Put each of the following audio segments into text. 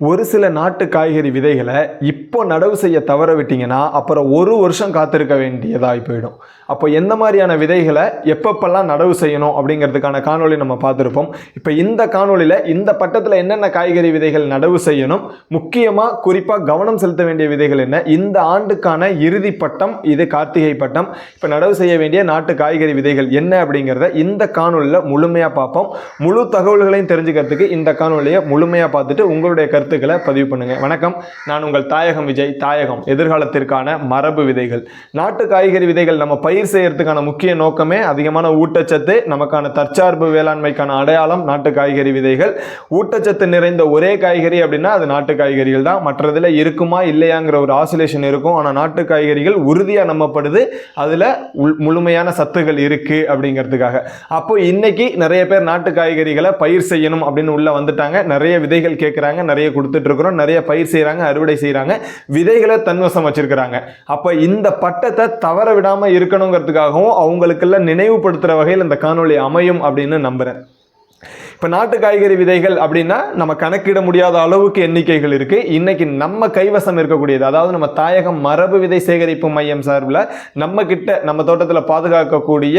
ஒரு சில நாட்டு காய்கறி விதைகளை இப்போ நடவு செய்ய தவற விட்டீங்கன்னா அப்புறம் ஒரு வருஷம் காத்திருக்க வேண்டியதாகி போயிடும். அப்போ எந்த மாதிரியான விதைகளை எப்பப்பெல்லாம் நடவு செய்யணும் அப்படிங்கிறதுக்கான காணொலி நம்ம பார்த்துருப்போம். இப்போ இந்த காணொலியில் இந்த பட்டத்தில் என்னென்ன காய்கறி விதைகள் நடவு செய்யணும் முக்கியமாக குறிப்பாக கவனம் செலுத்த வேண்டிய விதைகள் என்ன இந்த ஆண்டுக்கான இறுதி பட்டம் இது கார்த்திகை பட்டம் இப்போ நடவு செய்ய வேண்டிய நாட்டு காய்கறி விதைகள் என்ன அப்படிங்கிறத இந்த காணொலியில் முழுமையாக பார்ப்போம். முழு தகவல்களையும் தெரிஞ்சுக்கிறதுக்கு இந்த காணொலியை முழுமையாக பார்த்துட்டு உங்களுடைய கருத்து கருத்துக்களை பதிவு பண்ணுங்கள் வணக்கம். நான் உங்கள் தாயகம் விஜய். தாயகம் எதிர்காலத்திற்கான மரபு விதைகள். நாட்டு காய்கறி விதைகள் நம்ம பயிர் செய்யறதுக்கான முக்கிய நோக்கமே அதிகமான ஊட்டச்சத்து நமக்கான தற்சார்பு வேளாண்மைக்கான அடையாளம் நாட்டு காய்கறி விதைகள். ஊட்டச்சத்து நிறைந்த ஒரே காய்கறி அப்படின்னா அது நாட்டு காய்கறிகள் தான். மற்றதில் இருக்குமா இல்லையாங்கிற ஒரு ஆசிலேஷன் இருக்கும். ஆனால் நாட்டு காய்கறிகள் உறுதியாக நம்பப்படுது. அதில் முழுமையான சத்துகள் இருக்கு அப்படிங்கிறதுக்காக. அப்போ இன்னைக்கு நிறைய பேர் நாட்டு காய்கறிகளை பயிர் செய்யணும் அப்படின்னு உள்ள வந்துட்டாங்க. நிறைய விதைகள் கேட்குறாங்க நிறைய கொடுத்துட்டு இருக்கிறோம் நிறைய பயிர் செய்கிறாங்க அறுவடை செய்கிறாங்க விதைகளை தன்வசம் வச்சிருக்கிறாங்க. அப்போ இந்த பட்டத்தை தவற விடாமல் இருக்கணுங்கிறதுக்காகவும் அவங்களுக்கெல்லாம் நினைவுபடுத்துகிற வகையில் இந்த காணொளி அமையும் அப்படின்னு நம்புகிறேன் இப்போ நாட்டு காய்கறி விதைகள் அப்படின்னா நம்ம கணக்கிட முடியாத அளவுக்கு எண்ணிக்கைகள் இருக்குது இன்றைக்கி நம்ம கைவசம் இருக்கக்கூடியது அதாவது நம்ம தாயகம் மரபு விதை சேகரிப்பு மையம் சார்பில் நம்ம கிட்ட நம்ம தோட்டத்தில் பாதுகாக்கக்கூடிய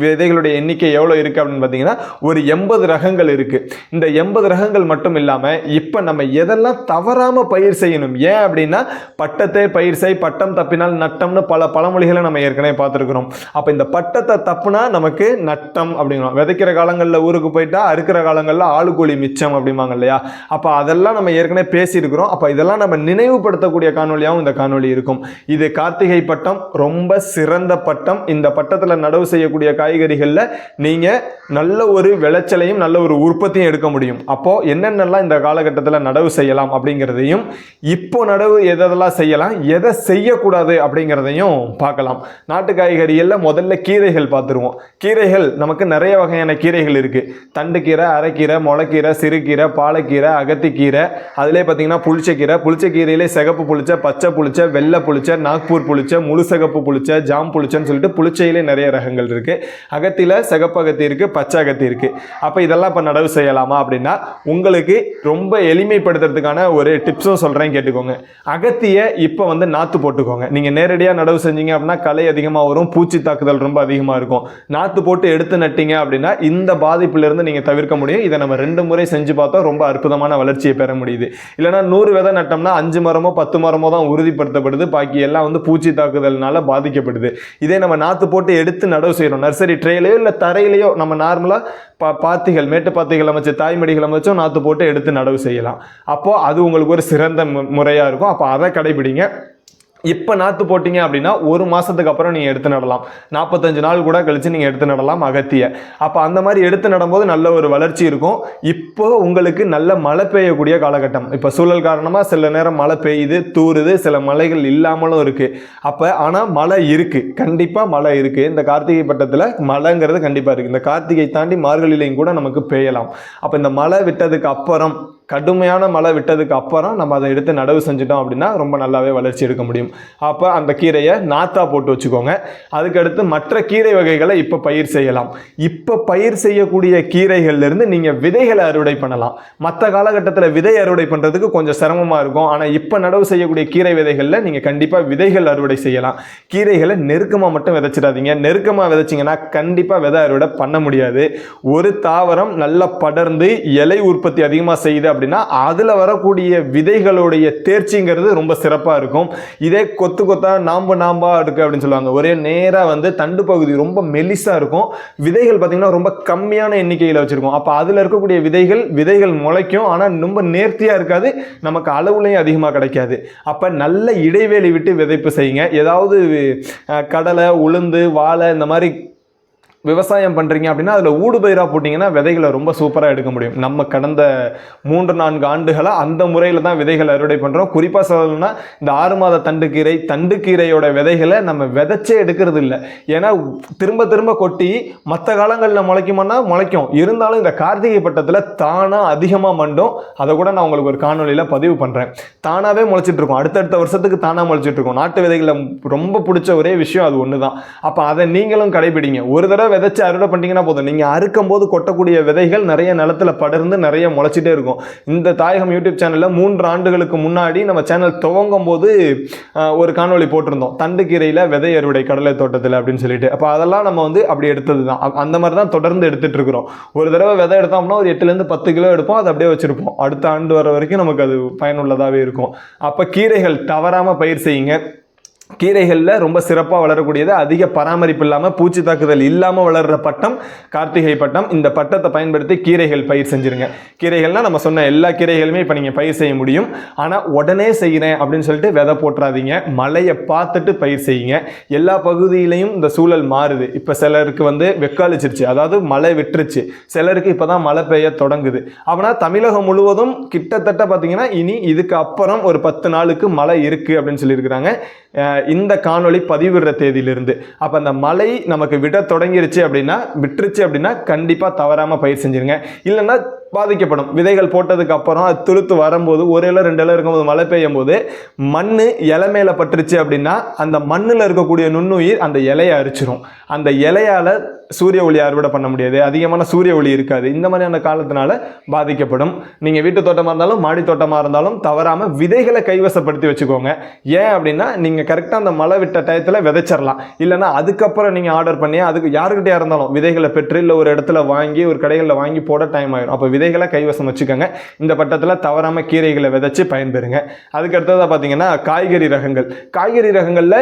விதைகளுடைய எண்ணிக்கை எவ்வளோ இருக்குது அப்படின்னு பார்த்தீங்கன்னா ஒரு எண்பது ரகங்கள் இருக்குது இந்த எண்பது ரகங்கள் மட்டும் இல்லாமல் இப்போ நம்ம எதெல்லாம் தவறாமல் பயிர் செய்யணும்? ஏன் அப்படின்னா பட்டத்தை பயிர் செய் பட்டம் தப்பினால் நட்டம்னு பல பழமொழிகளை நம்ம ஏற்கனவே பார்த்துருக்குறோம். அப்போ இந்த பட்டத்தை தப்புனா நமக்கு நட்டம் அப்படிங்கிறோம். விதைக்கிற காலங்களில் ஊருக்கு போயிட்டா அறுக்கிற காலங்களில் ஆளு கூலி மிச்சம் அப்படிம்பாங்க இல்லையா? அப்போ அதெல்லாம் நம்ம ஏற்கனவே பேசியிருக்கிறோம். அப்போ இதெல்லாம் நம்ம நினைவுபடுத்தக்கூடிய காணொலியாகவும் இந்த காணொலி இருக்கும். இது கார்த்திகை பட்டம் ரொம்ப சிறந்த பட்டம். இந்த பட்டத்தில் நடவு செய்யக்கூடிய காய்கறிகளில் நீங்கள் நல்ல ஒரு விளைச்சலையும் நல்ல ஒரு உற்பத்தியும் எடுக்க முடியும். அப்போது என்னென்னலாம் இந்த காலகட்டத்தில் நடவு செய்யலாம் அப்படிங்கிறதையும் இப்போ நடவு எதெல்லாம் செய்யலாம் எதை செய்யக்கூடாது அப்படிங்கிறதையும் பார்க்கலாம். நாட்டு காய்கறிகளில் முதல்ல கீரைகள் பார்த்துருவோம். கீரைகள் நமக்கு நிறைய வகையான கீரைகள் இருக்குது தண்டுக்கீரை அரைக்கீரை முளைக்கீரை சிறுகீரை பாலக்கீரை அகத்திக்கீரை அதிலே பார்த்தீங்கன்னா புளிச்சக்கீரை புளிச்சக்கீரையிலே சிகப்பு புளிச்ச பச்சை புளிச்ச வெள்ளை புளிச்ச நாக்பூர் புளிச்ச முழு சிகப்பு புளிச்ச ஜாம் புளிச்சன்னு சொல்லிட்டு புளிச்சையிலே நிறைய ரகங்கள் இருக்குது அகத்தியில் சிகப்பகத்தி இருக்குது பச்சை அகத்தி இருக்குது அப்போ இதெல்லாம் இப்போ நடவு செய்யலாமா அப்படின்னா உங்களுக்கு ரொம்ப எளிமைப்படுத்துறதுக்கான ஒரு டிப்ஸும் சொல்கிறேன் கேட்டுக்கோங்க. அகத்தியை இப்போ வந்து நாற்று போட்டுக்கோங்க. நீங்கள் நேரடியாக நடவு செஞ்சீங்க அப்படின்னா களை அதிகமாக வரும் பூச்சி தாக்குதல் ரொம்ப அதிகமாக இருக்கும். நாற்று போட்டு எடுத்து நட்டீங்க அப்படின்னா இந்த பாதிப்பிலிருந்து நீங்கள் தவிர்க்க முடியும். இதை நம்ம ரெண்டு முறை செஞ்சு பார்த்தோம் ரொம்ப அற்புதமான வளர்ச்சியை பெற முடியுது. இல்லைனா நூறு விதை நட்டோம்னா அஞ்சு மரமோ பத்து மரமோ தான் உறுதிப்படுத்தப்படுது. பாக்கி எல்லாம் வந்து பூச்சி தாக்குதல்னால பாதிக்கப்படுது. இதே நம்ம நாற்று போட்டு எடுத்து நடவு செய்கிறோம் நர்சரி ட்ரேலையோ இல்லை தரையிலையோ நம்ம நார்மலாக பா பாத்திகள் மேட்டு பாத்திகள் அமைச்சு தாய்மடிகள் அமைச்சும் நாற்று போட்டு எடுத்து நடவு செய்யலாம். அப்போது அது உங்களுக்கு ஒரு சிறந்த மு- முறையாக இருக்கும். அப்போ அதை கடைபிடிங்க. இப்போ நாற்று போட்டிங்க அப்படின்னா ஒரு மாதத்துக்கு அப்புறம் நீங்கள் எடுத்து நடலாம். நாற்பத்தஞ்சு நாள் கூட கழித்து நீங்கள் எடுத்து நடலாம் அகத்திய. அப்போ அந்த மாதிரி எடுத்து நடும்போது நல்ல ஒரு வளர்ச்சி இருக்கும். இப்போ உங்களுக்கு நல்ல மழை பெய்யக்கூடிய காலகட்டம். இப்போ சூழல் காரணமாக சில நேரம் மழை பெய்யுது தூறுது சில மலைகள் இல்லாமலும் இருக்குது அப்போ ஆனால் மழை இருக்குது கண்டிப்பாக மழை இருக்குது இந்த கார்த்திகை பட்டத்தில் மழைங்கிறது கண்டிப்பாக இருக்குது இந்த கார்த்திகை தாண்டி மார்கழிலையும் கூட நமக்கு பெய்யலாம். அப்போ இந்த மழை விட்டதுக்கு அப்புறம் கடுமையான மழை விட்டதுக்கு அப்புறம் நம்ம அதை எடுத்து நடவு செஞ்சுட்டோம் அப்படின்னா ரொம்ப நல்லாவே வளர்ச்சி எடுக்க முடியும். அப்போ அந்த கீரையை நாத்தா போட்டு வச்சுக்கோங்க. அதுக்கடுத்து மற்ற கீரை வகைகளை இப்போ பயிர் செய்யலாம். இப்போ பயிர் செய்யக்கூடிய கீரைகள்லேருந்து நீங்கள் விதைகளை அறுவடை பண்ணலாம். மற்ற காலகட்டத்தில் விதை அறுவடை பண்ணுறதுக்கு கொஞ்சம் சிரமமாக இருக்கும். ஆனால் இப்போ நடவு செய்யக்கூடிய கீரை விதைகளில் நீங்கள் கண்டிப்பாக விதைகள் அறுவடை செய்யலாம். கீரைகளை நெருக்கமாக மட்டும் விதைச்சிடாதீங்க. நெருக்கமாக விதைச்சிங்கன்னா கண்டிப்பாக விதை அறுவடை பண்ண முடியாது. ஒரு தாவரம் நல்லா படர்ந்து இலை உற்பத்தி அதிகமாக செய்யுது அப்படின்னா அதில் வரக்கூடிய விதைகளுடைய தேர்ச்சிங்கிறது ரொம்ப சிறப்பாக இருக்கும். இதே கொத்து கொத்தா நாம்பு நாம்பா இருக்கு அப்படின்னு சொல்லுவாங்க. ஒரே நேராக வந்து தண்டு பகுதி ரொம்ப மெலிசாக இருக்கும். விதைகள் பார்த்தீங்கன்னா ரொம்ப கம்மியான எண்ணிக்கையில் வச்சுருக்கோம். அப்போ அதில் இருக்கக்கூடிய விதைகள் விதைகள் முளைக்கும். ஆனால் ரொம்ப நேர்த்தியாக இருக்காது. நமக்கு அளவுலையும் அதிகமாக கிடைக்காது. அப்போ நல்ல இடைவேளை விட்டு விதைப்பு செய்யுங்க. ஏதாவது கடலை உளுந்து வாழை இந்த மாதிரி விவசாயம் பண்ணுறீங்க அப்படின்னா அதில் ஊடுபயிராக போட்டிங்கன்னா விதைகளை ரொம்ப சூப்பராக எடுக்க முடியும். நம்ம கடந்த மூன்று நான்கு ஆண்டுகளாக அந்த முறையில் தான் விதைகளை அறுவடை பண்ணுறோம் குறிப்பாக சொல்லணும்னா இந்த ஆறு மாத தண்டுக்கீரை தண்டுக்கீரையோட விதைகளை நம்ம விதைச்சே எடுக்கிறது இல்லை. ஏன்னா திரும்ப திரும்ப கொட்டி மற்ற காலங்களில் முளைக்குமானா முளைக்கும். இருந்தாலும் இந்த கார்த்திகை பட்டத்தில் தானாக அதிகமாக மண்டும். அதை கூட நான் உங்களுக்கு ஒரு காணொலியில் பதிவு பண்ணுறேன் தானாகவே முளைச்சிட்ருக்கோம். அடுத்தடுத்த வருஷத்துக்கு தானாக முளைச்சிட்ருக்கோம். நாட்டு விதைகளில் ரொம்ப பிடிச்ச ஒரே விஷயம் அது ஒன்று தான் அப்போ அதை நீங்களும் கடைபிடிங்க. ஒரு தடவை விதைச்சு அறுவடை பண்ணிட்டீங்கன்னா போதும். நீங்கள் அறுக்கும் போது கொட்டக்கூடிய விதைகள் நிறைய நிலத்துல படர்ந்து நிறைய முளைச்சிட்டே இருக்கும். இந்த தாயகம் யூடியூப் சேனலில் மூன்று ஆண்டுகளுக்கு முன்னாடி நம்ம சேனல் துவங்கும் போது ஒரு காணொளி போட்டிருந்தோம். தண்டுக்கீரையில் விதை அறுவடை கடலை தோட்டத்தில் அப்படின்னு சொல்லிட்டு. அப்போ அதெல்லாம் நம்ம வந்து அப்படி எடுத்தது தான் அந்த மாதிரி தான் தொடர்ந்து எடுத்துகிட்ருக்குறோம் இருக்கிறோம். ஒரு தடவை விதை எடுத்தோம்னா ஒரு எட்டுலேருந்து பத்து கிலோ எடுப்போம். அதை அப்படியே வச்சுருப்போம். அடுத்த ஆண்டு வர வரைக்கும் நமக்கு அது பயனுள்ளதாகவே இருக்கும். அப்போ கீரைகள் தவறாமல் பயிர் செய்யுங்க. கீரைகளில் ரொம்ப சிறப்பாக வளரக்கூடியது அதிக பராமரிப்பு இல்லாமல் பூச்சி தாக்குதல் இல்லாமல் வளர்கிற பட்டம் கார்த்திகை பட்டம். இந்த பட்டத்தை பயன்படுத்தி கீரைகள் பயிர் செஞ்சுருங்க. கீரைகள்னால் நம்ம சொன்ன எல்லா கீரைகளுமே இப்போ நீங்கள் பயிர் செய்ய முடியும். ஆனால் உடனே செய்கிறேன் அப்படின்னு சொல்லிட்டு விதை போட்டுறாதீங்க. மழையை பார்த்துட்டு பயிர் செய்யுங்க. எல்லா பகுதியிலையும் இந்த சூழல் மாறுது. இப்போ சிலருக்கு வந்து வெக்காளிச்சிருச்சு. அதாவது மழை விட்டுருச்சு. சிலருக்கு இப்போ தான் மழை பெய்ய தொடங்குது. அப்படின்னா தமிழகம் முழுவதும் கிட்டத்தட்ட பார்த்தீங்கன்னா இனி இதுக்கு அப்புறம் ஒரு பத்து நாளுக்கு மழை இருக்குது அப்படின்னு சொல்லியிருக்கிறாங்க. இந்த காணொளி பதிவிடுற தேதியிலிருந்து. அப்போ அந்த மழை நமக்கு விட தொடங்கிருச்சு அப்படின்னா விட்டுருச்சு அப்படின்னா கண்டிப்பாக தவறாமல் பயிர் செஞ்சிருங்க. இல்லைன்னா பாதிக்கப்படும். விதைகள் போட்டதுக்கு அப்புறம் அது துளுத்து வரும்போது ஒரு இலை ரெண்டு இலை இருக்கும்போது மழை பெய்யும் போது மண் இலை மேலே பட்டுருச்சு அப்படின்னா அந்த மண்ணில் இருக்கக்கூடிய நுண்ணுயிர் அந்த இலையை அரிச்சிரும். அந்த இலையால் சூரிய ஒளி அறுவடை பண்ண முடியாது. அதிகமான சூரிய ஒளி இருக்காது. இந்த மாதிரியான காலத்தினால பாதிக்கப்படும். நீங்கள் வீட்டு தோட்டமாக இருந்தாலும் மாடி தோட்டமாக இருந்தாலும் தவறாமல் விதைகளை கைவசப்படுத்தி வச்சுக்கோங்க. ஏன் அப்படின்னா நீங்கள் கரெக்டாக அந்த மழை விட்ட டயத்தில் விதைச்சிடலாம் இல்லைன்னா அதுக்கப்புறம் நீங்கள் ஆர்டர் பண்ணி அதுக்கு யாருக்கிட்டே இருந்தாலும் விதைகளை பெற்று இல்லை ஒரு இடத்துல வாங்கி ஒரு கடைகளில் வாங்கி போட டைம் ஆயிடும் அப்போ விதைகளை கைவசம் வச்சுக்கோங்க. இந்த பட்டத்தில் தவறாமல் கீரைகளை விதைச்சு பயன்பெறுங்க. அதுக்கு அடுத்ததாக பார்த்தீங்கன்னா காய்கறி ரகங்கள். காய்கறி ரகங்களில்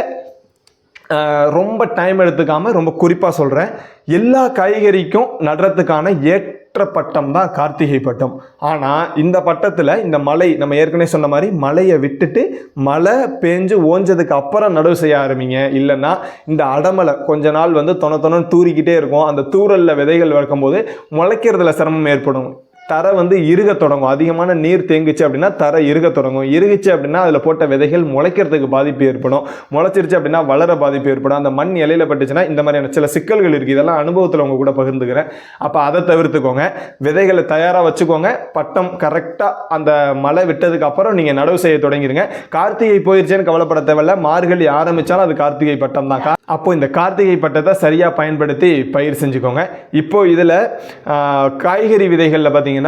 ரொம்ப டைம் எடுத்துக்காமல் ரொம்ப குறிப்பாக சொல்கிறேன் எல்லா காய்கறிக்கும் நடுறதுக்கான ஏற்ற பட்டம் தான் கார்த்திகை பட்டம். ஆனால் இந்த பட்டத்தில் இந்த மலை நம்ம ஏற்கனவே சொன்ன மாதிரி மலையை விட்டுட்டு மழை பேஞ்சு ஓஞ்சதுக்கு அப்புறம் நடவு செய்ய ஆரம்பிங்க. இல்லைன்னா இந்த அடமலை கொஞ்ச நாள் வந்து தொண தொணன்னு தூறிக்கிட்டே இருக்கும். அந்த தூறலில் விதைகள் வளர்க்கும்போது முளைக்கிறதுல சிரமம் ஏற்படும். தரை வந்து இறுக தொடங்கும். அதிகமான நீர் தேங்குச்சு அப்படின்னா தரை இறுக தொடங்கும். இருகுச்சு அப்படின்னா அதில் போட்ட விதைகள் முளைக்கிறதுக்கு பாதிப்பு ஏற்படும். முளைச்சிருச்சு அப்படின்னா வளர பாதிப்பு ஏற்படும். அந்த மண் இலையில பட்டுச்சுன்னா இந்த மாதிரியான சில சிக்கல்கள் இருக்குது இதெல்லாம் அனுபவத்தில் உங்க கூட பகிர்ந்துக்கிறேன். அப்போ அதை தவிர்த்துக்கோங்க. விதைகளை தயாராக வச்சுக்கோங்க. பட்டம் கரெக்டாக அந்த மழை விட்டதுக்கு அப்புறம் நீங்கள் நடவு செய்ய தொடங்கிடுங்க கார்த்திகை போயிருச்சேன்னு கவலைப்பட தேவையில்ல. மார்கழி ஆரம்பிச்சாலும் அது கார்த்திகை பட்டம் தான். அப்போ இந்த கார்த்திகை பட்டத்தை சரியாக பயன்படுத்தி பயிர் செஞ்சுக்கோங்க. இப்போ இதில் காய்கறி விதைகளில் பார்த்தீங்கன்னா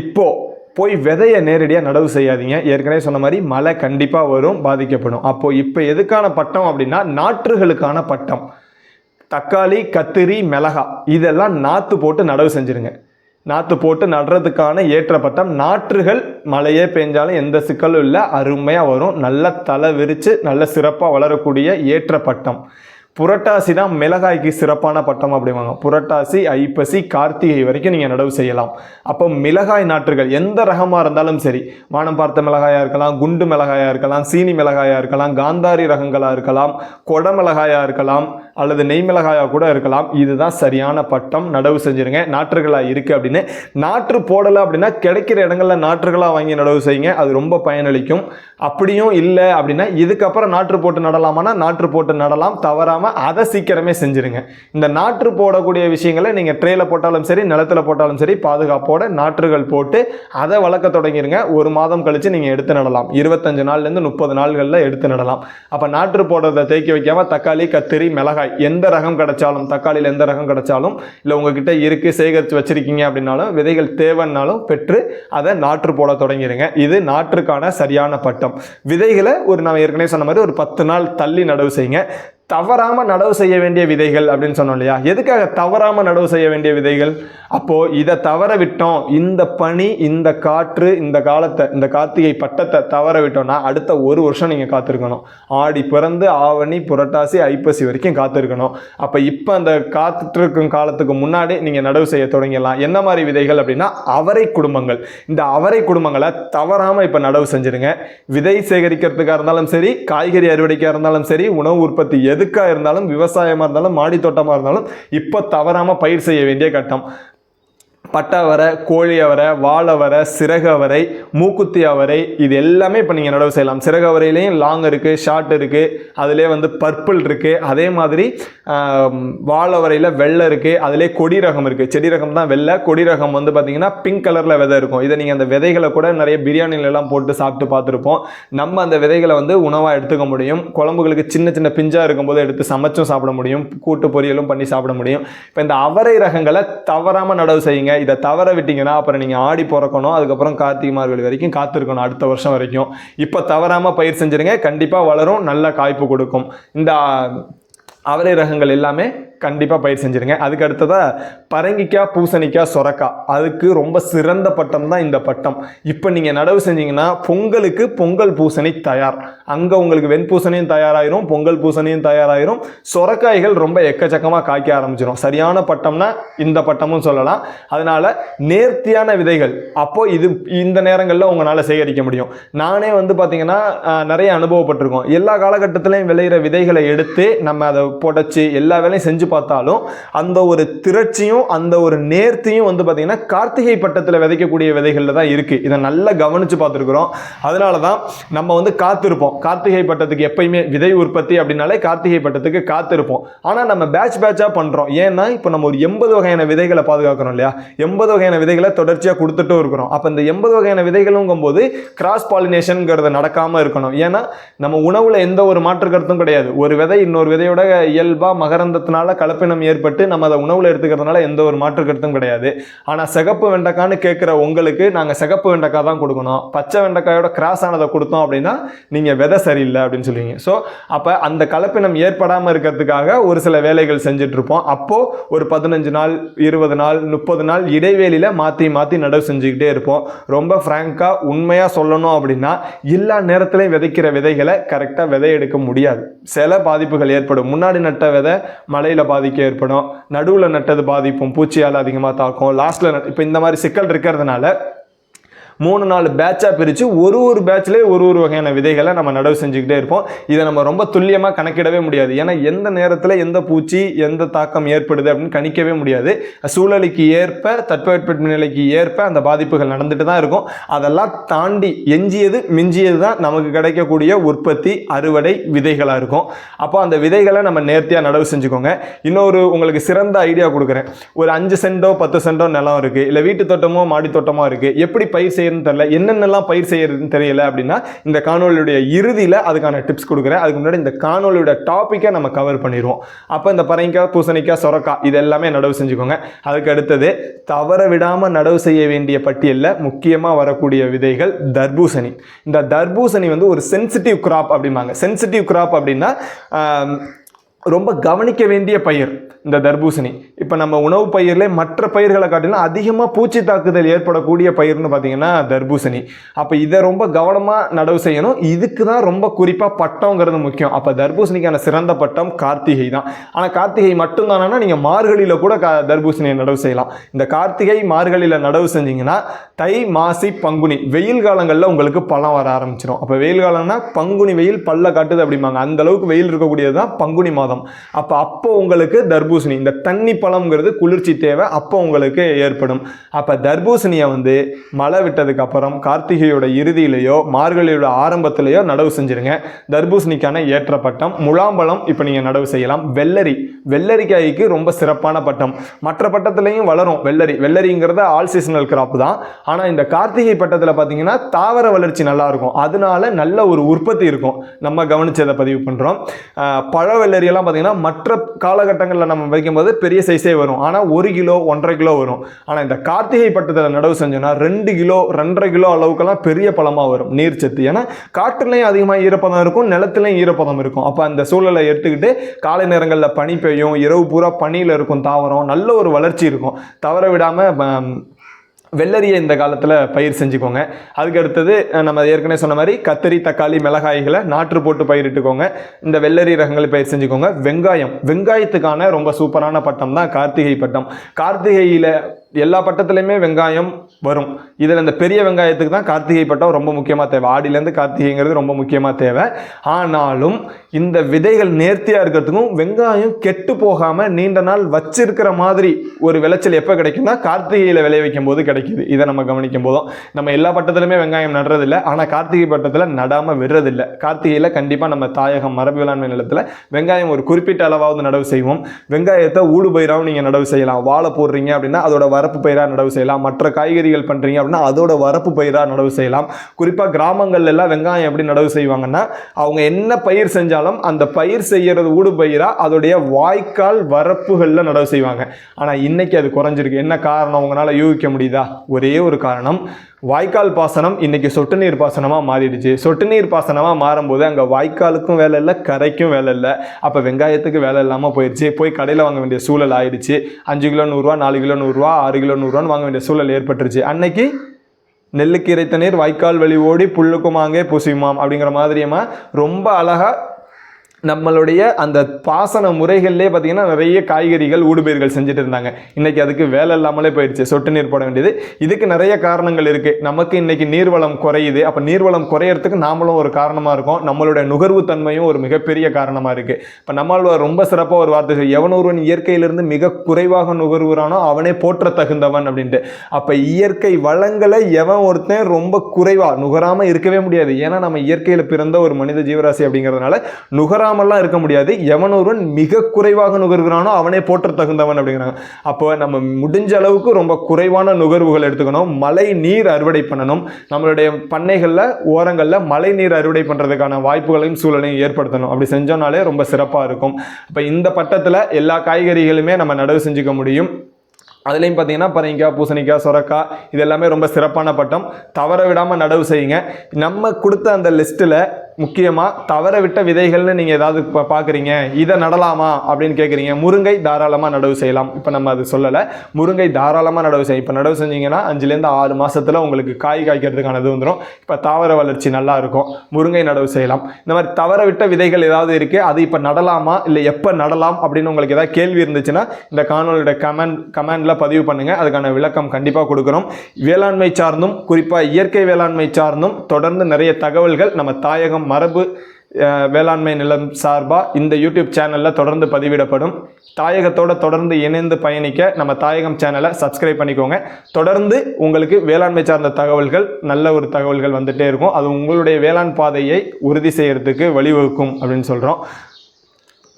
இப்போ போய் விதையை நேரடியாக நடவு செய்யாதீங்க. ஏற்கனவே சொன்ன மாதிரி மழை கண்டிப்பாக வரும் பாதிக்கப்படும். அப்போது இப்போ எதுக்கான பட்டம் அப்படின்னா நாற்றுகளுக்கான பட்டம். தக்காளி கத்திரி மிளகா இதெல்லாம் நாற்று போட்டு நடவு செஞ்சுருங்க. நாற்று போட்டு நடுறதுக்கான ஏற்ற பட்டம். நாற்றுகள் மழையே பெஞ்சாலும் எந்த சிக்கலும் இல்லை அருமையாக வரும். நல்ல தலை விரித்து நல்ல சிறப்பாக வளரக்கூடிய ஏற்ற பட்டம். புரட்டாசி தான் மிளகாய்க்கு சிறப்பான பட்டம் அப்படிவாங்க புரட்டாசி ஐப்பசி கார்த்திகை வரைக்கும் நீங்கள் நடவு செய்யலாம். அப்போ மிளகாய் நாற்றுகள் எந்த ரகமாக இருந்தாலும் சரி வானம் பார்த்த மிளகாயாக இருக்கலாம் குண்டு மிளகாயாக இருக்கலாம் சீனி மிளகாயாக இருக்கலாம் காந்தாரி ரகங்களாக இருக்கலாம் கொடை மிளகாயாக இருக்கலாம் அல்லது நெய் மிளகாயாக கூட இருக்கலாம். இதுதான் சரியான பட்டம். நடவு செஞ்சுருங்க. நாற்றுகளாக இருக்குது அப்படின்னு. நாற்று போடலை அப்படின்னா கிடைக்கிற இடங்களில் நாற்றுகளாக வாங்கி நடவு செய்யுங்க. அது ரொம்ப பயனளிக்கும். அப்படியும் இல்லை அப்படின்னா இதுக்கப்புறம் நாற்று போட்டு நடலாமானா நாற்று போட்டு நடலாம். தவறாமல் அதை சீக்கிரமே செஞ்சுருங்க. இந்த நாற்று போடக்கூடிய விஷயங்களை நீங்கள் ட்ரேல போட்டாலும் சரி நிலத்துல போட்டாலும் சரி பாதுகாப்போட நாற்றுகள் போட்டு அதை வளர்க்க தொடங்கிருங்க. ஒரு மாதம் கழித்து நீங்கள் எடுத்து நடலாம். இருபத்தஞ்சு நாள்லேருந்து முப்பது நாள்களில் எடுத்து நடலாம். அப்போ நாற்று போடுறதை தேக்கி வைக்காமல் தக்காளி கத்திரி மிளகாய் எந்த ரகம் கிடைச்சாலும் தக்காளியில் எந்த ரகம் கிடைச்சாலும் இல்லை உங்ககிட்ட இருக்கு சேகரித்து வச்சிருக்கீங்க அப்படின்னாலும் விதைகள் தேவைன்னாலும் பெற்று அதை நாற்று போட தொடங்கிடுங்க இது நாற்றுக்கான சரியான பட்டம். விதைகளை ஒரு நான் ஏற்கனவே சொன்ன மாதிரி ஒரு பத்து நாள் தள்ளி நடவு செய்யுங்க. தவறாமல் நடவு செய்ய வேண்டிய விதைகள் அப்படின்னு சொன்னோம் இல்லையா? எதுக்காக தவறாமல் நடவு செய்ய வேண்டிய விதைகள்? அப்போது இதை தவற விட்டோம். இந்த பனி இந்த காற்று இந்த காலத்தை இந்த கார்த்திகை பட்டத்தை தவற விட்டோம்னா அடுத்த ஒரு வருஷம் நீங்கள் காத்திருக்கணும். ஆடி பிறந்து ஆவணி புரட்டாசி ஐப்பசி வரைக்கும் காத்திருக்கணும். அப்போ இப்போ அந்த காத்துட்டு காலத்துக்கு முன்னாடி நீங்கள் நடவு செய்ய தொடங்கிடலாம். என்ன மாதிரி விதைகள் அப்படின்னா அவரை குடும்பங்கள். இந்த அவரை குடும்பங்களை தவறாமல் இப்போ நடவு செஞ்சிருங்க விதை சேகரிக்கிறதுக்காக இருந்தாலும் சரி காய்கறி அறுவடைக்காக இருந்தாலும் சரி உணவு உற்பத்தி எதுக்காக இருந்தாலும் விவசாயமாக இருந்தாலும் மாடி தோட்டமாக இருந்தாலும் இப்போ தவறாமல் பயிர் செய்ய வேண்டிய கட்டம். பட்டை அவரை கோழி அவரை வாழை சிறகு அவரை மூக்குத்தி அவரை இது எல்லாமே இப்போ நீங்கள் நடவு செய்யலாம். சிறகவரையிலையும் லாங் இருக்குது ஷார்ட் இருக்குது அதிலே வந்து பர்பிள் இருக்குது அதே மாதிரி வாழவரையில் வெள்ளை இருக்குது அதிலே கொடி ரகம் இருக்குது செடி ரகம் தான் வெள்ளை கொடி ரகம் வந்து பார்த்தீங்கன்னா பிங்க் கலரில் விதை இருக்கும். இதை நீங்கள் அந்த விதைகளை கூட நிறைய பிரியாணிலெல்லாம் போட்டு சாப்பிட்டு பார்த்துருப்போம். நம்ம அந்த விதைகளை வந்து உணவாக எடுத்துக்க முடியும். குழம்புகளுக்கு சின்ன சின்ன பிஞ்சாக இருக்கும்போது எடுத்து சமைச்சும் சாப்பிட முடியும். கூட்டு பொரியலும் பண்ணி சாப்பிட முடியும். இப்போ இந்த அவரை ரகங்களை தவறாமல் நடவு செய்யுங்க. இதை தவற விட்டீங்கன்னா அப்புறம் நீங்கள் ஆடி பிறக்கணும். அதுக்கப்புறம் கார்த்திகை மார்கழி வரைக்கும் காத்திருக்கணும் அடுத்த வருஷம் வரைக்கும். இப்போ தவறாமல் பயிர் செஞ்சிருங்க. கண்டிப்பாக வளரும். நல்ல காய்ப்பு கொடுக்கும். இந்த அவரை ரகங்கள் எல்லாமே கண்டிப்பாக பயிர் செஞ்சிருங்க. அதுக்கு அடுத்ததாக பரங்கிக்காய் பூசணிக்காய் சொரக்காய் அதுக்கு ரொம்ப சிறந்த பட்டம் தான் இந்த பட்டம். இப்போ நீங்கள் நடவு செஞ்சீங்கன்னா பொங்கலுக்கு பொங்கல் பூசணி தயார். அங்கே உங்களுக்கு வெண்பூசணியும் தயாராயிரும் பொங்கல் பூசணியும் தயாராகிரும் சொரக்காய்கள் ரொம்ப எக்கச்சக்கமாக காய்க்க ஆரம்பிச்சிடும் சரியான பட்டம்னா இந்த பட்டமும் சொல்லலாம். அதனால் நேர்த்தியான விதைகள். அப்போது இது இந்த நேரங்களில் உங்களால் சேகரிக்க முடியும். நானே வந்து பார்த்தீங்கன்னா நிறைய அனுபவப்பட்டிருக்கோம். எல்லா காலகட்டத்திலையும் விளையிற விதைகளை எடுத்து நம்ம அதை புடச்சி எல்லா வேலையும் செஞ்சு பார்த்தாலும் அந்த ஒரு திரட்சியும் அந்த ஒரு நேர்த்தியும் வந்து பார்த்தீங்கன்னா கார்த்திகை பட்டத்தில் விதைக்கக்கூடிய விதைகளில் தான் இருக்குது இதை நல்லா கவனித்து பார்த்துருக்குறோம். அதனால தான் நம்ம வந்து காத்திருப்போம். கார்த்திகை பட்டத்துக்கு எப்பயுமே விதை உற்பத்தி அப்படின்னாலே கார்த்திகை பட்டத்துக்கு காத்திருப்போம். ஆனால் நம்ம பேட்ச் பேட்சாக பண்ணுறோம் ஏன்னா இப்போ நம்ம ஒரு எண்பது வகையான விதைகளை பாதுகாக்கிறோம் இல்லையா? எண்பது வகையான விதைகளை தொடர்ச்சியாக கொடுத்துட்டும் இருக்கிறோம். அப்போ இந்த எண்பது வகையான விதைகளுங்கும் போது கிராஸ் பாலினேஷனுங்கிறத நடக்காமல் இருக்கணும். ஏன்னா நம்ம உணவில் எந்த ஒரு மாற்று கருத்தும் கிடையாது. ஒரு விதை இன்னொரு விதையோட இயல்பாக மகரந்தத்தினால கலப்பினம் ஏற்பட்டு நம்ம அதை உணவில் எடுத்துக்கிறதுனால எந்த ஒரு மாற்று கருத்தும் கிடையாது. ஆனால் சிகப்பு வெண்டைக்கான்னு கேட்குற உங்களுக்கு நாங்கள் சிகப்பு வெண்டைக்காய் தான் கொடுக்கணும். பச்சை வெண்டைக்காயோட கிராஸ் ஆனதை கொடுத்தோம் அப்படின்னா நீங்கள் விதை சரியில்லை அப்படின்னு சொல்லுவீங்க. ஸோ அப்போ அந்த கலப்பினம் ஏற்படாமல் இருக்கிறதுக்காக ஒரு சில வேலைகள் செஞ்சுட்டு இருப்போம் அப்போது ஒரு பதினஞ்சு நாள் இருபது நாள் முப்பது நாள் இடைவேளியில் மாற்றி மாற்றி நடவு செஞ்சுக்கிட்டே இருப்போம். ரொம்ப ஃப்ராங்காக உண்மையாக சொல்லணும் அப்படின்னா எல்லா நேரத்துலையும் விதைக்கிற விதைகளை கரெக்டாக விதை எடுக்க முடியாது. சில பாதிப்புகள் ஏற்படும். முன்னாடி நட்ட விதை மழையில் பாதிக்க ஏற்படும். நடுவில் நட்டது பாதிப்பும் பூச்சியால் அதிகமாக தாக்கும். லாஸ்ட்டில் இப்போ இந்த மாதிரி சிக்கல் இருக்கிறதுனால மூணு நாலு பேட்சாக பிரித்து ஒரு ஒரு பேட்ச்லேயே ஒரு ஒரு வகையான விதைகளை நம்ம நடவு செஞ்சுக்கிட்டே இருப்போம். இதை நம்ம ரொம்ப துல்லியமாக கணக்கிடவே முடியாது. ஏன்னா எந்த நேரத்தில் எந்த பூச்சி எந்த தாக்கம் ஏற்படுது அப்படின்னு கணிக்கவே முடியாது. சூழலுக்கு ஏற்ப தட்பவெட்ப நிலைக்கு ஏற்ப அந்த பாதிப்புகள் நடந்துட்டு தான் இருக்கும். அதெல்லாம் தாண்டி எஞ்சியது மிஞ்சியது தான் நமக்கு கிடைக்கக்கூடிய உற்பத்தி அறுவடை விதைகளாக இருக்கும். அப்போ அந்த விதைகளை நம்ம நேர்த்தியாக நடவு செஞ்சுக்கோங்க. இன்னொரு உங்களுக்கு சிறந்த ஐடியா கொடுக்குறேன். ஒரு அஞ்சு சென்டோ பத்து சென்டோ நிலம் இருக்குது இல்லை வீட்டு தோட்டமோ மாடி தோட்டமோ இருக்குது எப்படி பயிர் செய்ய செய்யறதுன்னு தெரியல. என்னென்னலாம் பயிர் செய்யறதுன்னு தெரியல அப்படின்னா இந்த காணொலியுடைய இறுதியில் அதுக்கான டிப்ஸ் கொடுக்குறேன். அதுக்கு முன்னாடி இந்த காணொலியோட டாப்பிக்கை நம்ம கவர் பண்ணிடுவோம். அப்போ இந்த பரங்கிக்காய் பூசணிக்காய் சொரக்காய் இது எல்லாமே நடவு செஞ்சுக்கோங்க. அதுக்கு அடுத்தது தவற விடாமல் நடவு செய்ய வேண்டிய பட்டியலில் முக்கியமாக வரக்கூடிய விதைகள் தர்பூசணி. இந்த தர்பூசணி வந்து ஒரு சென்சிட்டிவ் கிராப் அப்படிம்பாங்க. சென்சிட்டிவ் கிராப் அப்படின்னா ரொம்ப கவனிக்க வேண்டிய பயிர். இந்த தர்பூசணி. இப்போ நம்ம உணவு பயிரில் மற்ற பயிர்களை காட்டிலும் அதிகமாக பூச்சி தாக்குதல் ஏற்படக்கூடிய பயிர்னு பார்த்தீங்கன்னா தர்பூசணி. அப்போ இதை ரொம்ப கவனமாக நடவு செய்யணும். இதுக்கு தான் ரொம்ப குறிப்பாக பட்டங்கிறது முக்கியம். அப்போ தர்பூசணிக்கான சிறந்த பட்டம் கார்த்திகை தான். ஆனால் கார்த்திகை மட்டும்தானா நீங்கள் மார்கழியில் கூட கா தர்பூசணியை நடவு செய்யலாம். இந்த கார்த்திகை மார்கழியில் நடவு செஞ்சீங்கன்னா தை மாசி பங்குனி வெயில் காலங்களில் உங்களுக்கு பழம் வர ஆரம்பிச்சிடும் அப்போ வெயில் காலம்னா பங்குனி வெயில் பல்ல காட்டுது அப்படிம்பாங்க. அந்த அளவுக்கு வெயில் இருக்கக்கூடியது தான் பங்குனி மாதம். அப்போ அப்போ உங்களுக்கு தர்பூசணி இந்த தண்ணி பழம்ங்கிறது குளிர்ச்சி தேவை அப்போ உங்களுக்கு ஏற்படும். அப்போ தர்பூசணியை வந்து மழை விட்டதுக்கு அப்புறம் கார்த்திகையோட இறுதியிலையோ மார்கழியோட ஆரம்பத்திலேயோ நடவு செஞ்சிருங்க. தர்பூசணிக்கான ஏற்ற பட்டம் முலாம்பழம் இப்போ நீங்கள் நடவு செய்யலாம். வெள்ளரி. வெள்ளரிக்காய்க்கு ரொம்ப சிறப்பான பட்டம். மற்ற பட்டத்துலையும் வளரும் வெள்ளரி. வெள்ளரிங்கிறது ஆல் சீசனல் கிராப் தான். ஆனால் இந்த கார்த்திகை பட்டத்தில் பார்த்தீங்கன்னா தாவர வளர்ச்சி நல்லா இருக்கும் அதனால நல்ல ஒரு உற்பத்தி இருக்கும். நம்ம கவனிச்சதை பதிவு பண்ணுறோம் பழ வெள்ளரியெல்லாம் பார்த்தீங்கன்னா மற்ற காலகட்டங்களில் நம்ம வைக்கும்போது பெரிய சைஸே வரும். ஆனால் ஒரு கிலோ ஒன்றரை கிலோ வரும். ஆனால் இந்த கார்த்திகை பட்டத்தில் நடவு செஞ்சோன்னா ரெண்டு கிலோ ரெண்டரை கிலோ அளவுக்கெல்லாம் பெரிய பழமாக வரும் நீர்ச்சத்து ஏன்னா காற்றுலையும் அதிகமாக ஈரப்பதம் இருக்கும் நிலத்துலையும் ஈரப்பதம் இருக்கும். அப்போ அந்த சூழலை எடுத்துக்கிட்டு காலை நேரங்களில் பனி பெய்யும் இரவு பூரா பனியில் இருக்கும் தாவரம் நல்ல ஒரு வளர்ச்சி இருக்கும். தவற விடாமல் வெள்ளரியை இந்த காலத்தில் பயிர் செஞ்சுக்கோங்க. அதுக்கு அடுத்தது நம்ம ஏற்கனவே சொன்ன மாதிரி கத்தரி தக்காளி மிளகாய்களை நாற்று போட்டு பயிரிட்டுக்கோங்க இந்த வெள்ளரி ரகங்களை பயிர் செஞ்சுக்கோங்க. வெங்காயம் வெங்காயத்துக்கான ரொம்ப சூப்பரான பட்டம் தான் கார்த்திகை பட்டம். கார்த்திகையில் எல்லா பட்டத்துலையுமே வெங்காயம் வரும். இதில் இந்த பெரிய வெங்காயத்துக்கு தான் கார்த்திகை பட்டம் ரொம்ப முக்கியமாக தேவை. ஆடியிலேருந்து கார்த்திகைங்கிறது ரொம்ப முக்கியமாக தேவை. ஆனாலும் இந்த விதைகள் நேர்த்தியாக இருக்கிறதுக்கும் வெங்காயம் கெட்டு போகாமல் நீண்ட நாள் வச்சிருக்கிற மாதிரி ஒரு விளைச்சல் எப்போ கிடைக்கும்னா கார்த்திகையில் விளைய வைக்கும் போது கிடைக்குது. இதை நம்ம கவனிக்கும் போதும். நம்ம எல்லா பட்டத்துலையுமே வெங்காயம் நடுறதில்ல. ஆனால் கார்த்திகை பட்டத்தில் நடாமல் விடுறதில்ல. கார்த்திகையில் கண்டிப்பாக நம்ம தாயகம் மரபு வேளாண்மை நிலத்தில் வெங்காயம் ஒரு குறிப்பிட்ட அளவாவது நடவு செய்வோம். வெங்காயத்தை ஊடுபயிராகவும் நீங்கள் நடவு செய்யலாம். வாழை போடுறீங்க அப்படின்னா அதோட வரப்பு பயிராக நடவு செய்யலாம். மற்ற காய்கறிகள் பண்ணுறீங்க அப்படின்னா அதோட வரப்பு பயிராக நடவு செய்யலாம். குறிப்பாக கிராமங்கள்ல எல்லாம் வெங்காயம் எப்படி நடவு செய்வாங்கன்னா அவங்க என்ன பயிர் செஞ்சாலும் அந்த பயிர் செய்கிறது ஊடு பயிராக அதோடைய வாய்க்கால் வரப்புகளில் நடவு செய்வாங்க. ஆனால் இன்னைக்கு அது குறைஞ்சிருக்கு. என்ன காரணம்? அவங்களால யூகிக்க முடியுதா? ஒரே ஒரு காரணம் வாய்க்கால் பாசனம் இன்றைக்கி சொட்டு நீர் பாசனமாக மாறிடுச்சு. சொட்டு நீர் பாசனமாக மாறும்போது அங்கே வாய்க்காலுக்கும் வேலை இல்லை கரைக்கும் வேலை இல்லை. அப்போ வெங்காயத்துக்கு வேலை இல்லாமல் போயிடுச்சு போய் கடையில் வாங்க வேண்டிய சூழல் ஆயிடுச்சு. அஞ்சு கிலோ நூறுரூவா நாலு கிலோ நூறுரூவா ஆறு கிலோ நூறுரூவான்னு வாங்க வேண்டிய சூழல் ஏற்பட்டுருச்சு. அன்னைக்கு நெல்லுக்கு இறைத்த நீர் வாய்க்கால் வழி ஓடி புல்லுக்குமாங்கே புசியுமாம் அப்படிங்கிற மாதிரியுமா ரொம்ப அழகாக நம்மளுடைய அந்த பாசன முறைகள்லேயே பார்த்தீங்கன்னா நிறைய காய்கறிகள் ஊடுபயிர்கள் செஞ்சுட்டு இருந்தாங்க. இன்னைக்கு அதுக்கு வேலை இல்லாமலே போயிடுச்சு. சொட்டு நீர் போட வேண்டியது. இதுக்கு நிறைய காரணங்கள் இருக்குது நமக்கு இன்னைக்கு நீர்வளம் குறையுது. அப்போ நீர்வளம் குறையறதுக்கு நாமளும் ஒரு காரணமாக இருக்கோம். நம்மளுடைய நுகர்வு தன்மையும் ஒரு மிகப்பெரிய காரணமாக இருக்குது இப்போ நம்மளால் ரொம்ப சிறப்பாக ஒரு வார்த்தை எவனொருவன் எவன் ஒருவன் இயற்கையிலிருந்து மிக குறைவாக நுகர்வுறானோ அவனே போற்ற தகுந்தவன் அப்படின்ட்டு. அப்போ இயற்கை வளங்களை எவன் ஒருத்தன் ரொம்ப குறைவா நுகராமல் இருக்கவே முடியாது. ஏன்னா நம்ம இயற்கையில் பிறந்த ஒரு மனித ஜீவராசி அப்படிங்கிறதுனால நுகராமல்லாம் இருக்க முடியாது. எவன் ஒருவன் மிக குறைவாக நுகர்கிறானோ அவனே போற்ற தகுந்தவன் அப்படிங்கிறாங்க. அப்போ நம்ம முடிஞ்ச அளவுக்கு ரொம்ப குறைவான நுகர்வுகள் எடுத்துக்கணும். மழை நீர் அறுவடை பண்ணணும். நம்மளுடைய பண்ணைகளில் ஓரங்களில் மழை நீர் அறுவடை பண்ணுறதுக்கான வாய்ப்புகளையும் சூழலையும் ஏற்படுத்தணும். அப்படி செஞ்சோம்னாலே ரொம்ப சிறப்பாக இருக்கும். இப்போ இந்த பட்டத்தில் எல்லா காய்கறிகளுமே நம்ம நடவு செஞ்சுக்க முடியும். அதுலேயும் பார்த்தீங்கன்னா பரங்கிக்காய் பூசணிக்காய் சொரக்காய் இது எல்லாமே ரொம்ப சிறப்பான பட்டம். தவற விடாமல் நடவு செய்யுங்க. நம்ம கொடுத்த அந்த லிஸ்ட்டில் முக்கியமாக தவற விட்ட விதைகள்னு நீங்கள் ஏதாவது இப்போ பார்க்குறீங்க இதை நடலாமா அப்படின்னு கேட்குறீங்க முருங்கை தாராளமாக நடவு செய்யலாம். இப்போ நம்ம அது சொல்லலை. முருங்கை தாராளமாக நடவு செய்யும் இப்போ நடவு செஞ்சீங்கன்னா அஞ்சுலேருந்து ஆறு மாதத்தில் உங்களுக்கு காய் காய்க்கிறதுக்கான இது வந்துடும் இப்போ தாவர வளர்ச்சி நல்லா இருக்கும். முருங்கை நடவு செய்யலாம். இந்த மாதிரி தவற விட்ட விதைகள் ஏதாவது இருக்குது அது இப்போ நடலாமா இல்லை எப்போ நடலாம் அப்படின்னு உங்களுக்கு ஏதாவது கேள்வி இருந்துச்சுன்னா இந்த காணொலியோட கமெண்ட் கமெண்டில் பதிவு பண்ணுங்கள் அதுக்கான விளக்கம் கண்டிப்பாக கொடுக்குறோம் வேளாண்மை சார்ந்தும் குறிப்பாக இயற்கை வேளாண்மை சார்ந்தும் தொடர்ந்து நிறைய தகவல்கள் நம்ம தாயகம் மரபு வேளாண்மை நிலம் சார்பாக இந்த யூடியூப் சேனலில் தொடர்ந்து பதிவிடப்படும். தாயகத்தோட தொடர்ந்து இணைந்து பயணிக்க நம்ம தாயகம் சேனலை சப்ஸ்கிரைப் பண்ணிக்கோங்க. தொடர்ந்து உங்களுக்கு வேளாண்மை சார்ந்த தகவல்கள் நல்ல ஒரு தகவல்கள் வந்துகிட்டே இருக்கும். அது உங்களுடைய வேளாண் பாதையை உறுதி செய்கிறதுக்கு வழிவகுக்கும் அப்படின்னு சொல்கிறோம்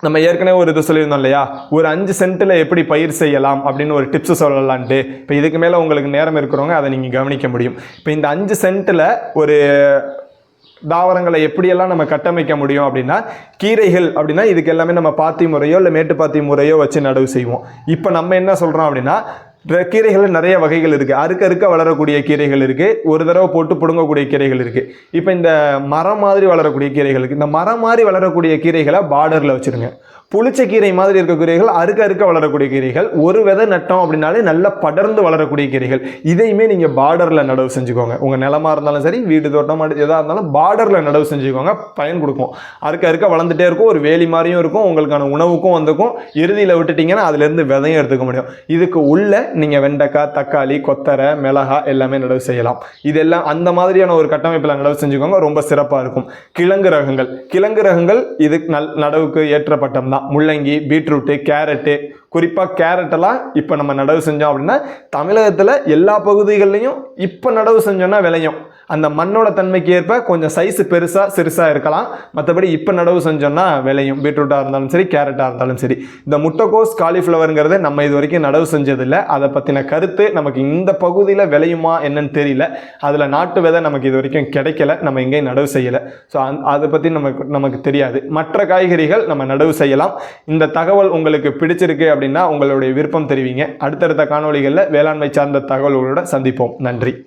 நம்ம ஏற்கனவே ஒரு இது சொல்லியிருந்தோம் இல்லையா? ஒரு அஞ்சு சென்ட்டில் எப்படி பயிர் செய்யலாம் அப்படின்னு ஒரு டிப்ஸ் சொல்லலான்ட்டு. இப்போ இதுக்கு மேலே உங்களுக்கு நேரம் இருக்கிறவங்க அதை நீங்கள் கவனிக்க முடியும். இப்போ இந்த அஞ்சு சென்ட்டில் ஒரு தாவரங்களை எப்படியெல்லாம் நம்ம கட்டமைக்க முடியும் அப்படின்னா கீரைகள் அப்படின்னா இதுக்கு எல்லாமே நம்ம பாத்தி முறையோ இல்லை மேட்டுப்பாத்தி முறையோ வச்சு நடவு செய்வோம். இப்போ நம்ம என்ன சொல்கிறோம் அப்படின்னா கீரைகளில் நிறைய வகைகள் இருக்குது அறுக்க அறுக்க வளரக்கூடிய கீரைகள் இருக்குது ஒரு தடவை போட்டு பிடுங்கக்கூடிய கீரைகள் இருக்குது இப்போ இந்த மரம் மாதிரி வளரக்கூடிய கீரைகள் இருக்குது இந்த மரம் மாதிரி வளரக்கூடிய கீரைகளை பார்டரில் வச்சுருங்க. புளிச்ச கீரை மாதிரி இருக்க கீரைகள் அறுக்க அறுக்க வளரக்கூடிய கீரைகள். ஒரு விதை நட்டோம் அப்படின்னாலே நல்லா படர்ந்து வளரக்கூடிய கீரைகள். இதையுமே நீங்கள் பார்டரில் நடவு செஞ்சுக்கோங்க. உங்கள் நிலமா இருந்தாலும் சரி வீடு தோட்டம் எதாக இருந்தாலும் பார்டரில் நடவு செஞ்சுக்கோங்க. பயன் கொடுக்கும். அறுக்க அறுக்க வளர்ந்துட்டே இருக்கும். ஒரு வேலி மாதிரியும் இருக்கும். உங்களுக்கான உணவுக்கும் வந்துக்கும் இறுதியில் விட்டுட்டிங்கன்னா அதுலேருந்து விதையும் எடுத்துக்க முடியும். இதுக்கு உள்ளே நீங்கள் வெண்டைக்காய் தக்காளி கொத்தரை மிளகா எல்லாமே நடவு செய்யலாம். இதெல்லாம் அந்த மாதிரியான ஒரு கட்டமைப்பில் நடவு செஞ்சுக்கோங்க. ரொம்ப சிறப்பாக இருக்கும். கிழங்கு ரகங்கள். கிழங்கு ரகங்கள் இதுக்கு நல் நடவுக்கு ஏற்ற பட்டம் தான். முள்ளங்கி பீட்ரூட்டு கேரட்டு குறிப்பாக கேரட்டெல்லாம் இப்போ நம்ம நடவு செஞ்சோம் அப்படின்னா தமிழகத்தில் எல்லா பகுதிகள்லையும் இப்போ நடவு செஞ்சோம்னா விளையும். அந்த மண்ணோட தன்மைக்கு ஏற்ப கொஞ்சம் சைஸ் பெருசாக சிறுசாக இருக்கலாம். மற்றபடி இப்போ நடவு செஞ்சோம்னா விளையும். பீட்ரூட்டாக இருந்தாலும் சரி கேரட்டாக இருந்தாலும் சரி. இந்த முட்டைக்கோஸ் காலிஃப்ளவருங்கிறது நம்ம இது வரைக்கும் நடவு செஞ்சதில்லை. அதை பற்றின கருத்து நமக்கு இந்த பகுதியில் விளையுமா என்னன்னு தெரியல. அதில் நாட்டு விதை நமக்கு இது வரைக்கும் கிடைக்கல. நம்ம எங்கேயும் நடவு செய்யலை. ஸோ அதை பற்றி நமக்கு நமக்கு தெரியாது. மற்ற காய்கறிகள் நம்ம நடவு செய்யலாம். இந்த தகவல் உங்களுக்கு பிடிச்சிருக்கு அப்படின்னா உங்களுடைய விருப்பம் தெரிவிங்க. அடுத்தடுத்த காணொலிகளில் வேளாண்மை சார்ந்த தகவல்களுடன் சந்திப்போம். நன்றி.